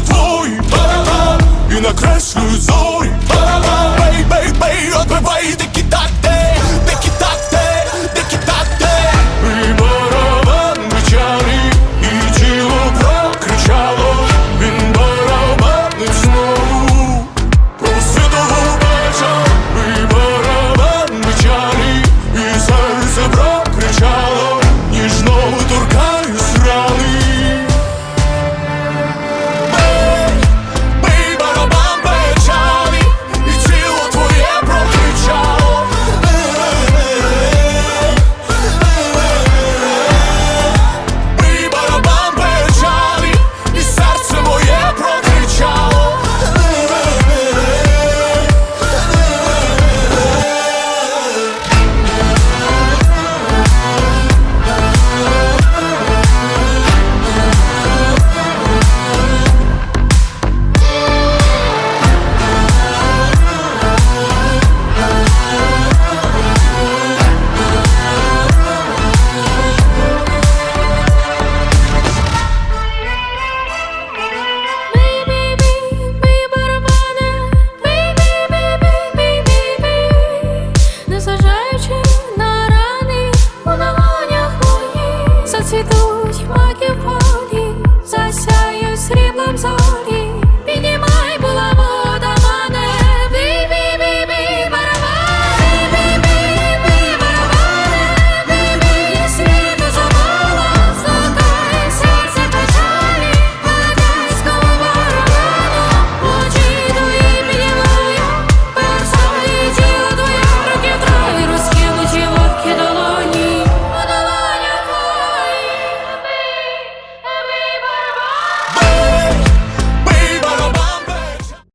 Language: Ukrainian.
твої берега і накреслю. цветут магия